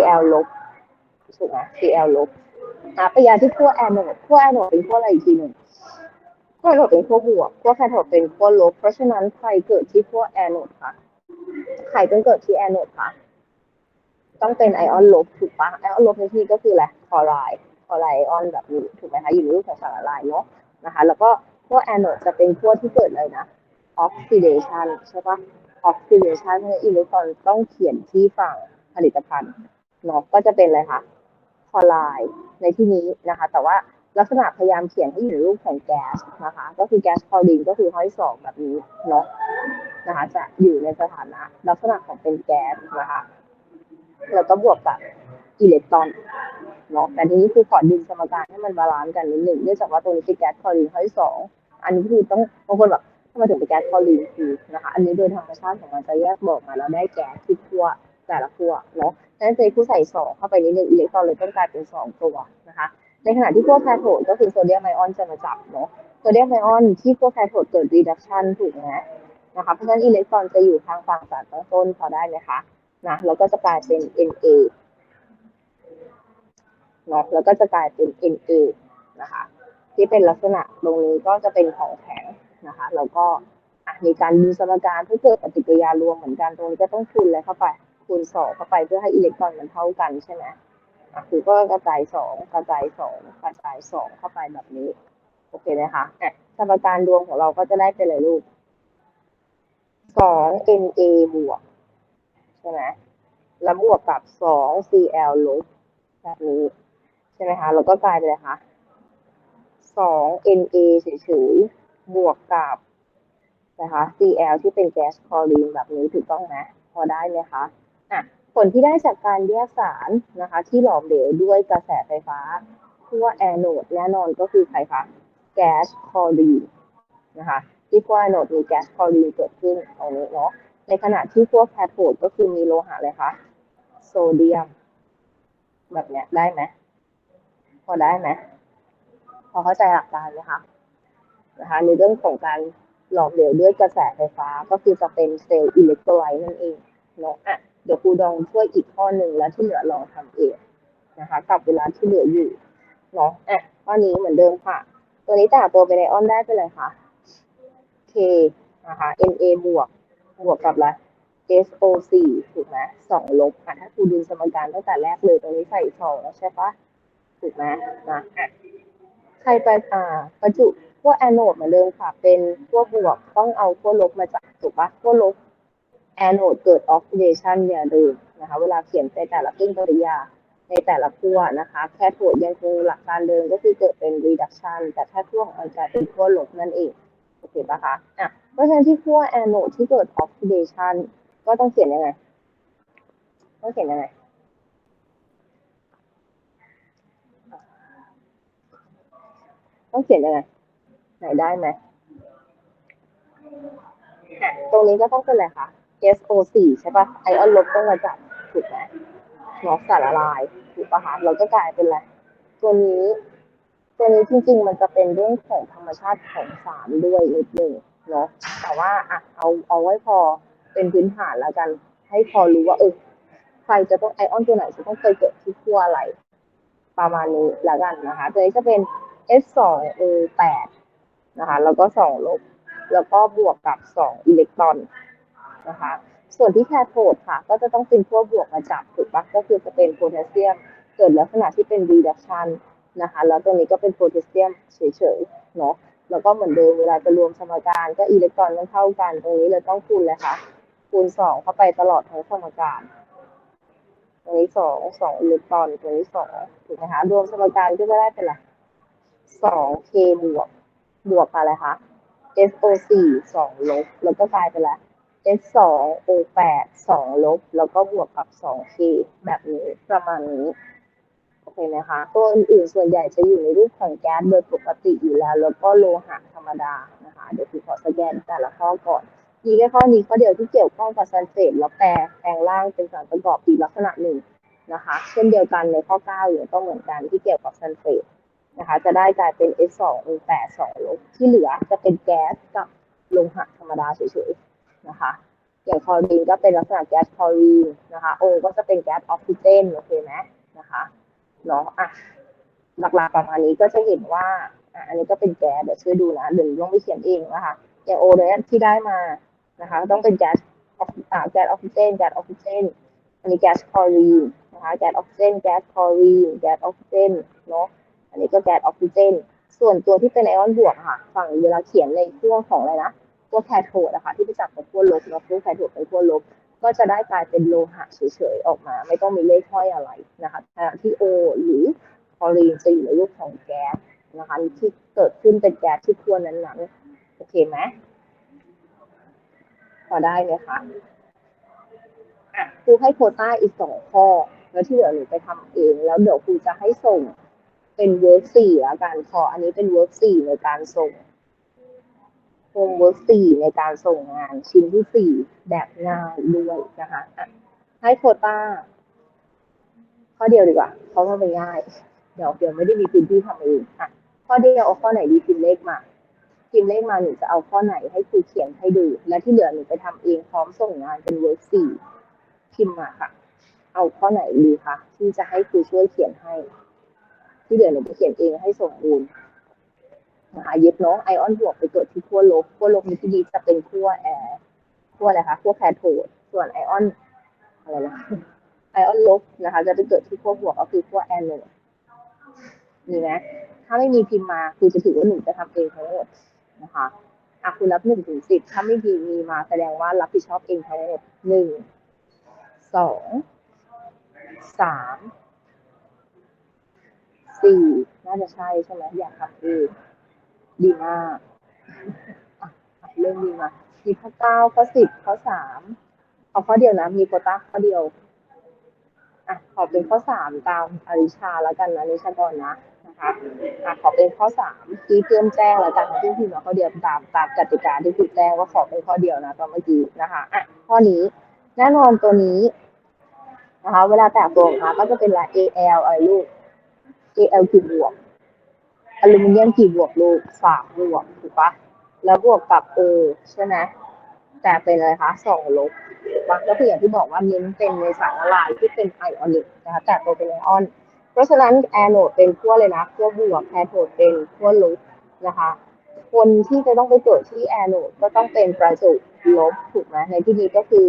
Cl ลบถูกไหม Cl ลบอะปฏิกิริยาที่ขั้วแอนโดขั้วแอนโดเป็นขั้วอะไรอีกทีหนึ่งขั้วแอนโดเป็นขั้วบวกขั้วแคโทดเป็นขั้วลบ เพราะฉะนั้นใครเกิดที่ขั้วแอนโดคะใครต้องเกิดที่แอนโดคะต้องเป็นไอออนลบถูกปะไอออนลบในที่นี้ก็คืออะไรคลอไรด์คลอไรด์ไอออนแบบนี้ถูกไหมคะอยู่ในรูปของสารละลายเนาะนะคะ แล้วก็ขั้วแอนโดจะเป็นขั้วที่เกิดเลยนะออกซิเดชันใช่ปะออกซิเดชันเนี่ยอิเล็กตรอนต้องเขียนที่ฝั่งผลิตภัณฑ์ เนาะก็จะเป็นอะไรคะคอไรด์ในที่นี้นะคะ แต่ว่าลักษณะพยายามเขียนให้อยู่ในรูปของแก๊สนะคะ ก็คือแก๊สคอรีนก็คือห้อยสองแบบนี้เนาะนะคะจะอยู่ในสถานะลักษณะของเป็นแก๊สนะคะแล้วก็บวกกับอิเล็กตรอนเนาะแต่ทีนี้คือขอดึงสมการให้มันบาลานซ์กันนิดหนึ่งเนื่องจากว่าตัวนี้เป็นแก๊สคอรีนห้อยสองอันนี้คือต้องบางคนแบบทำไมถึงเป็นแก๊สคอรีนคือนะคะ อันนี้โดยธรรมชาติของมันจะแยกบอกมาแล้วได้แก๊สที่ขั้ว แต่ละขั้วเนาะดังนั้นเจคู่ใส่สองเข้าไปนิดนึงอิเล็กตรอนเลยต้องกลายเป็นสองตัวนะคะ ในขณะที่ขั้วแคโทดก็คือโซเดียมไอออนจะมาจับเนาะโซเดียมไอออนที่ขั้วแคโทดเกิดรีดักชันถูกไหมนะคะเพราะฉะนั้นอิเล็กตรอนจะอยู่ทางฝั่งสารตั้งต้นพอได้ไหมคะนะแล้วก็จะกลายเป็น Na เนาะแล้วก็จะกลายเป็น Na นะคะที่เป็นลักษณะตรงนี้ก็จะเป็นของแข็งนะคะแล้วก็มีการดูสมการเพื่อเกิดปฏิกิริยารวมเหมือนกันตรงนี้ก็ต้องคูณอะไรเข้าไป คูณสองเข้าไปเพื่อให้อิเล็กตรอนมันเท่ากันใช่ไหมคือก็กระจายสองกระจายสองกระจายสองเข้าไปแบบนี้ โอเคไหมคะสมการรวมของเราก็จะได้เป็นอะไรลูกสอง Na บวกใช่ไหมแล้วบวกกับสอง Cl ลบแบบนี้ใช่ไหมคะแล้วก็กลายเป็นอะไรคะสอง Na เฉยๆบวกกับนะคะ Cl ที่เป็นแก๊สคลอรีนแบบนี้ถูกต้องไหมพอได้ไหมคะ อะผลที่ได้จากการแยกสารนะคะ ที่หลอมเหลวด้วยกระแสไฟฟ้าขั้วแอนโดแน่นอนก็คือใครคะแก๊สคอรีนนะคะที่ขั้วแอนโดมีแก๊สคอรีนเกิดขึ้นตรงนี้เนาะในขณะที่ขั้วแคโทดก็คือมีโลหะเลยคะโซเดียม แบบเนี้ยได้ไหมพอได้ไหมพอเข้าใจหลักการไหมคะนะคะในเรื่องของการหลอมเหลวด้วยกระแสไฟฟ้าก็คือจะเป็นเซลล์อิเล็กโทรไลต์นั่นเองเนาะอะ เดี๋ยวครูดองช่วยอีกข้อหนึ่งแล้วที่เหลือลองทำเองนะคะ กับเวลาที่เหลืออยู่เนาะอะข้อนี้เหมือนเดิมค่ะ ตัวนี้แต่ตัวเป็นอออนได้ไปเลยค่ะ K นะคะ Na บวกบวกกับอะไร SO4 ถูกไหมสองลบอะถ้าครูดูสมการตั้งแต่แรกเลยตรงนี้ใส่สองแล้วใช่ปะถูกไหมนะอะใครไปอ่าประจุพวกแอนโอดเหมือนเดิมค่ะ เป็นพวกบวกต้องเอาพวกลบมาจากถูกปะพวกลบ แอนโอดเกิดออกซิเดชันอย่าลืมนะคะ เวลาเขียนในแต่ละขึ้นปริยาในแต่ละขั้วนะคะแค่ถั่วยังคงหลักการเดิมก็คือเกิดเป็น reduction แต่แค่ขั้วของมันจะเป็นขั้วลบนั่นเองโอเคปะคะอะเพราะฉะนั้นที่ขั้วแอนโอดที่เกิดออกซิเดชันก็ต้องเขียนยังไงต้องเขียนยังไงต้องเขียนยังไงไหนได้ไหมตรงนี้ก็ต้องเป็นอะไรคะ SO4 ใช่ปะไอออนลบต้องมาจับถูกไหมน็อกสารละลายถูกปะคะเราก็กลายเป็นอะไรตัวนี้ ตัวนี้จริงๆ มันจะเป็นเรื่องของธรรมชาติของสารด้วยนิดหนึ่งเนาะแต่ว่าอะเอาเอาไว้พอเป็นพื้นฐานแล้วกัน ให้พอรู้ว่าเออใครจะต้องไอออนตัวไหนจะต้องเคยเกิดที่ขั้วอะไร ประมาณนี้แล้วกันนะคะ ตัวนี้จะเป็น S2O8 นะคะ แล้วก็2ลบแล้วก็บวกกับ 2 อิเล็กตรอน นะคะ ส่วนที่แคโทดค่ะ ก็จะต้องเป็นพวกบวกมาจับถูกปะก็คือจะเป็นโพแทสเซียม เกิดลักษณะที่เป็น reduction นะคะ แล้วตัวนี้ก็เป็นโพแทสเซียมเฉยๆเนาะแล้วก็เหมือนเดิมเวลาจะรวมสมการก็อิเล็กตรอนต้องเท่ากัน ตรงนี้เลยต้องคูณเลยค่ะ คูณสองเข้าไปตลอดทั้งสมการตรงนี้สองสองอิเล็กตรอนตรงนี้สองถูกไหมคะรวมสมการก็จะได้เป็นอะไรสองเคบวกบวกอะไรคะ SO4 สองลบแล้วก็กลายเป็นอะไร S2O8 สองลบ แล้วก็บวกกับ 2K แบบนี้ประมาณนี้โอเคไหมคะ ตัวอื่นๆส่วนใหญ่จะอยู่ในรูปของแก๊สโดยปกติอยู่แล้ว แล้วก็โลหะธรรมดานะคะ เดี๋ยวคือขอสแกนแต่ละข้อก่อนมีแค่ข้อนี้ข้อเดียวที่เกี่ยวข้องกับซัลเฟตแล้วแปลแปลงร่างเป็นสารประกอบอีกลักษณะหนึ่งนะคะ เช่นเดียวกันในข้อ9อยู่ก็เหมือนกันที่เกี่ยวกับซัลเฟตนะคะ จะได้กลายเป็น S2O8 2ลบที่เหลือจะเป็นแก๊สกับโลหะธรรมดาเฉยๆ นะคะอย่างคลอรีนก็เป็นลักษณะแก๊สคลอรีนนะคะ O ก็จะเป็นแก๊สออกซิเจนโอเคไหมนะคะเนาะอะหลักๆประมาณนี้ก็จะเห็นว่าอะอันนี้ก็เป็นแก๊สเดี๋ยวช่วยดูนะเดี๋ยวลองไปเขียนเองนะคะอย่าง O เนี่ยที่ได้มานะคะ ต้องเป็นแก๊สออกอ่าแก๊สออกซิเจนแก๊สออกซิเจนอันนี้แก๊สคลอรีนนะคะแก๊สออกซิเจนแก๊สคลอรีนแก๊สออกซิเจนเนาะอันนี้ก็แก๊สออกซิเจนส่วนตัวที่เป็นไอออนบวกค่ะ ฝั่งเวลาเขียนในขั้วของอะไรนะ ขั้วแคโทดอะคะที่ไปจับกับขั้วลบแล้วขั้วแคโทดเป็นขั้วลบ ก็จะได้กลายเป็นโลหะเฉยๆออกมา ไม่ต้องมีเลขห้อยอะไรนะคะขณะที่โอหรือคลอรีนจะอยู่ในรูปของแก๊สนะคะที่เกิดขึ้นเป็นแก๊สที่ขั้วนั้นๆโอเคไหมพอได้ไหมคะครูให้โคต้าอีกสองข้อ แล้วที่เหลือหนูไปทำเอง แล้วเดี๋ยวครูจะให้ส่งเป็นเวิร์กสี่แล้วกันขออันนี้เป็นเวิร์กสี่ในการส่ง โฮมเวิร์กสี่ในการส่งงานชิ้นที่สี่แบบง่ายด้วยนะคะอะให้โคต้าข้อเดียวดีกว่า เพราะว่ามันง่าย เดี๋ยวเดี๋ยวไม่ได้มีพื้นที่ทำเองอะข้อเดียวเอาข้อไหนดีพิมพ์เลขมาพิมพ์เลขมาหนูจะเอาข้อไหนให้ครูเขียนให้ดู และที่เหลือหนูไปทำเองพร้อมส่งงานเป็นเวิร์กสี่พิมพ์มาค่ะ เอาข้อไหนดีคะที่จะให้ครูช่วยเขียนให้ ที่เหลือหนูไปเขียนเองให้สมบูรณ์ นะคะเย็บเนาะไอออนบวกไปเกิดที่ขั้วลบขั้วลบในที่นี้จะเป็นขั้วแอร์ขั้วอะไรคะขั้วแคโทดส่วนไอออนอะไรนะไอออนลบนะคะ จะไปเกิดที่ขั้วบวกก็คือขั้วแอนโนดมีไหมถ้าไม่มีพิมพ์มาคือจะถือว่าหนูจะทำเองทั้งหมดนะคะอะคุณรับหนึ่งถึงสิบถ้าไม่มีมีมาแสดงว่ารับผิดชอบเองทั้งหมดหนึ่งสองสามสี่น่าจะใช่ใช่ไหมอยากทำเอง ดีมากเริ่มดีมามีข้อเก้าข้อสิบข้อสามเอาข้อเดียวนะ มีโควต้าข้อเดียวอะขอเป็นข้อสามตามอริชาแล้วกันนะนิชากรนะนะคะอะขอเป็นข้อสามที่เพื่อนแจ้งแล้วกันที่พิมพ์มาข้อเดียวตามตามกติกาที่พิมพ์แจ้งว่าขอเป็นข้อเดียวนะตอนเมื่อกี้นะคะอะข้อนี้แน่นอนตัวนี้นะคะ เวลาแตกตัวออกมาก็จะเป็นละ AL อะไรลูก AL กี่บวก อลูมิเนียมกี่บวกลูกสามบวกถูกปะแล้วบวกกับ O ใช่ไหมแต่เป็นอะไรคะสองลบถูกปะก็คืออย่างที่บอกว่ามิ้นเป็นในสารละลายที่เป็นไอออนิกนะคะแต่ตัวเป็นไอออน เพราะฉะนั้นแอนโนดเป็นขั้วเลยนะขั้วบวกแคโทดเป็นขั้วลบนะคะ คนที่จะต้องไปเกิดที่แอนโนดก็ต้องเป็นประจุลบถูกไหมในที่นี้ก็คือ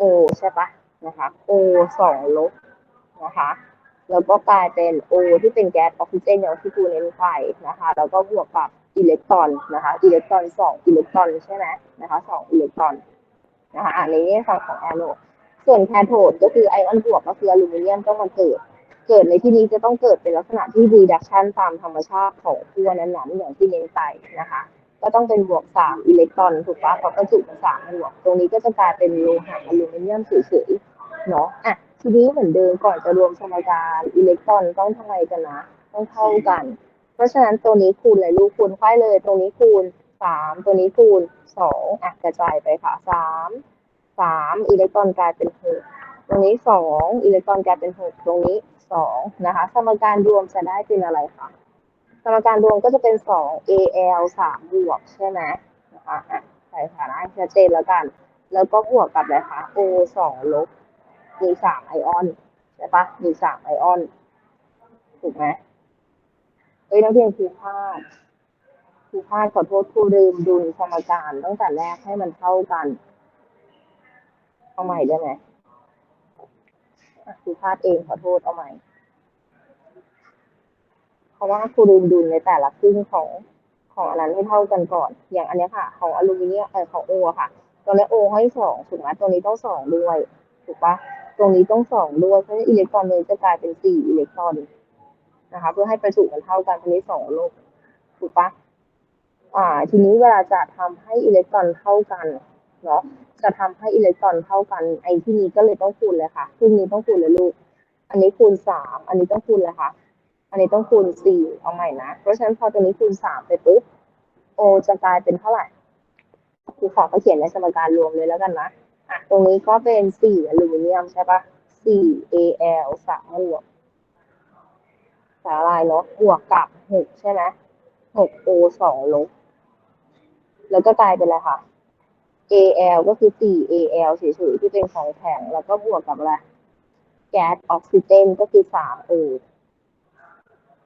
O ใช่ปะนะคะ O สองลบนะคะ แล้วก็กลายเป็น O ที่เป็นแก๊สออกซิเจนอย่างที่ครูเน้นไปนะคะ แล้วก็บวกกับอิเล็กตรอนนะคะอิเล็กตรอนสองอิเล็กตรอนใช่ไหมนะคะสองอิเล็กตรอนนะคะอันนี้ฝั่งของแอนโนดส่วนแคโทดก็คือไอออนบวกก็คืออลูมิเนียมต้องมาเกิด เกิดในที่นี้จะต้องเกิดเป็นลักษณะที่ reduction ตามธรรมชาติของขั้วนั้นๆอย่างที่เน้นไปนะคะ ก็ต้องเป็นบวกสามอิเล็กตรอนถูกปะเพราะประจุเป็นสามบวก ตรงนี้ก็จะกลายเป็นโลหะอลูมิเนียมเฉยๆเนาะอะ ทีนี้เหมือนเดิมก่อนจะรวมสมการอิเล็กตรอนต้องทำไมกันนะ ต้องเท่ากัน เพราะฉะนั้นตัวนี้คูณเลยลูกคูณไข่เลย ตรงนี้คูณสามตัวนี้คูณสองอะกระจายไปค่ะสามสามอิเล็กตรอนกลายเป็นหกตรงนี้สองอิเล็กตรอนกลายเป็นหกตรงนี้สองนะคะ สมการรวมจะได้เป็นอะไรคะสมการรวมก็จะเป็นสอง AL สามบวกใช่ไหมนะคะอะใส่ฐานะชัดเจนแล้วกัน แล้วก็บวกกับอะไรคะ O สองลบ มีสามไอออนใช่ปะมีสามไอออน ถูกไหมเอ้ยนักเรียนครูพลาดครูพลาดขอโทษครูลืมดูสมการตั้งแต่แรกให้มันเท่ากันเอาใหม่ได้ไหมครูพลาดเองขอโทษเอาใหม่ เพราะว่าครูลืมดูในแต่ละครึ่งของของอันนั้นให้เท่ากันก่อน อย่างอันนี้ค่ะ ของอลูมิเนียมเออของโอค่ะ ตัวนี้โอให้สองถูกไหมตัวนี้ต้องสองด้วย ถูกปะ ตรงนี้ต้องสองด้วยเพราะฉะนั้นอิเล็กตรอนเลยจะกลายเป็นสี่อิเล็กตรอนนะคะเพื่อให้ประจุมันเท่ากันทีนี้สองลบถูกปะอ่า ทีนี้เวลาจะทำให้อิเล็กตรอนเท่ากันเนาะจะทำให้อิเล็กตรอนเท่ากัน ไอ้ที่นี้ก็เลยต้องคูณเลยค่ะครึ่งนี้ต้องคูณเลยลูก อันนี้คูณสามอันนี้ต้องคูณเลยค่ะ อันนี้ต้องคูณสี่เอาใหม่นะ เพราะฉะนั้นพอตัวนี้คูณสามไปปุ๊บ O จะกลายเป็นเท่าไหร่ครูขอเขาเขียนในสมการรวมเลยแล้วกันนะ อะตรงนี้ก็เป็นสี่อลูมิเนียมใช่ปะสี่ Al สามบวกสาลายเนาะบวกกับหกใช่ไหมหก O สองลบ แล้วก็กลายเป็นอะไรคะ AL ก็คือ 4AL เฉยๆที่เป็นของแข็ง แล้วก็บวกกับอะไร แก๊สออกซิเจนก็คือ 3O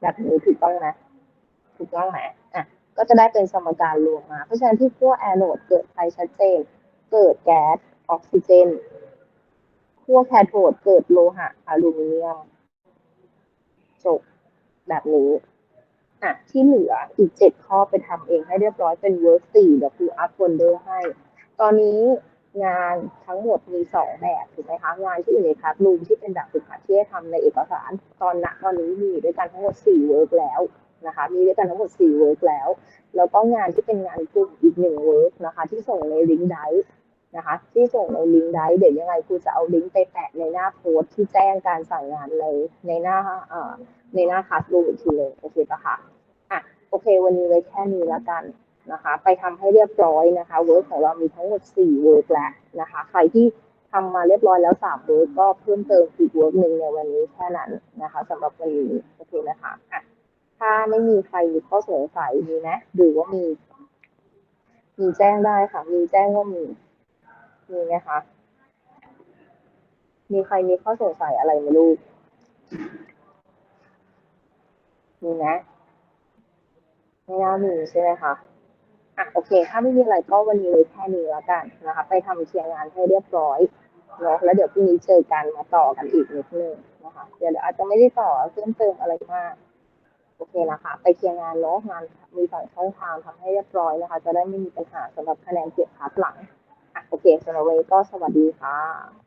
แบบนี้ถูกต้องไหมถูกต้องไหมอะ ก็จะได้เป็นสมการรวมมา เพราะฉะนั้นที่ขั้วแอนโอดเกิดไฟชัดเจน เกิดแก๊ส ออกซิเจนขั้วแคโทดเกิดโลหะอลูมิเนียมจบแบบนี้อะที่เหลืออีกเจ็ดข้อไปทำเองให้เรียบร้อยเป็นเวิร์กสี่เดี๋ยวครูอัพโฟลเดอร์ให้ ตอนนี้งานทั้งหมดมีสองแบบถูกไหมคะ งานที่อยู่ในคลาสรูมที่เป็นแบบฝึกหัดที่ให้ทำในเอกสารตอนณตอนนี้มีด้วยกันทั้งหมดสี่เวิร์กแล้วนะคะ มีด้วยกันทั้งหมดสี่เวิร์กแล้ว แล้วก็งานที่เป็นงานกลุ่มอีกหนึ่งเวิร์กนะคะ ที่ส่งในลิงก์ไดฟ์ นะคะ ที่ส่งในลิงก์ไดฟ์เดี๋ยวยังไงครูจะเอาลิงก์ไปแปะในหน้าโพสต์ที่แจ้งการสั่งงานในในหน้าเอ่อในหน้าคลาสรูมอีกทีเลยโอเคปะคะอะโอเค วันนี้ไว้แค่นี้แล้วกันนะคะ ไปทำให้เรียบร้อยนะคะเวิร์กของเรามีทั้งหมด4เวิร์กแล้วนะคะใครที่ทำมาเรียบร้อยแล้ว3เวิร์กก็เพิ่มเติมอีกเวิร์กหนึ่งในวันนี้แค่นั้นนะคะสำหรับวันนี้โอเคนะคะอะถ้าไม่มีใครมีข้อสงสัยมีไหมหรือว่ามีมีแจ้งได้ค่ะ มีแจ้งว่ามี มีไหมคะ มีใครมีข้อสงสัยอะไรไหมลูก มีไหมไม่น่ามีใช่ไหมคะอะโอเค ถ้าไม่มีอะไรก็วันนี้เลยแค่นี้แล้วกันนะคะ ไปทำเคลียร์งานให้เรียบร้อยเนาะแล้วเดี๋ยวพรุ่งนี้เจอกันมาต่อกันอีกนิดนึงนะคะ เดี๋ยวอาจจะไม่ได้ต่อเพิ่มเติมอะไรมาก โอเคนะคะ ไปเคลียร์งานเนาะงานมีสองช่องทางทำให้เรียบร้อยนะคะ จะได้ไม่มีปัญหาสำหรับคะแนนเก็บพาร์ทหลัง โอเคสำหรับวันนี้ก็สวัสดีค่ะ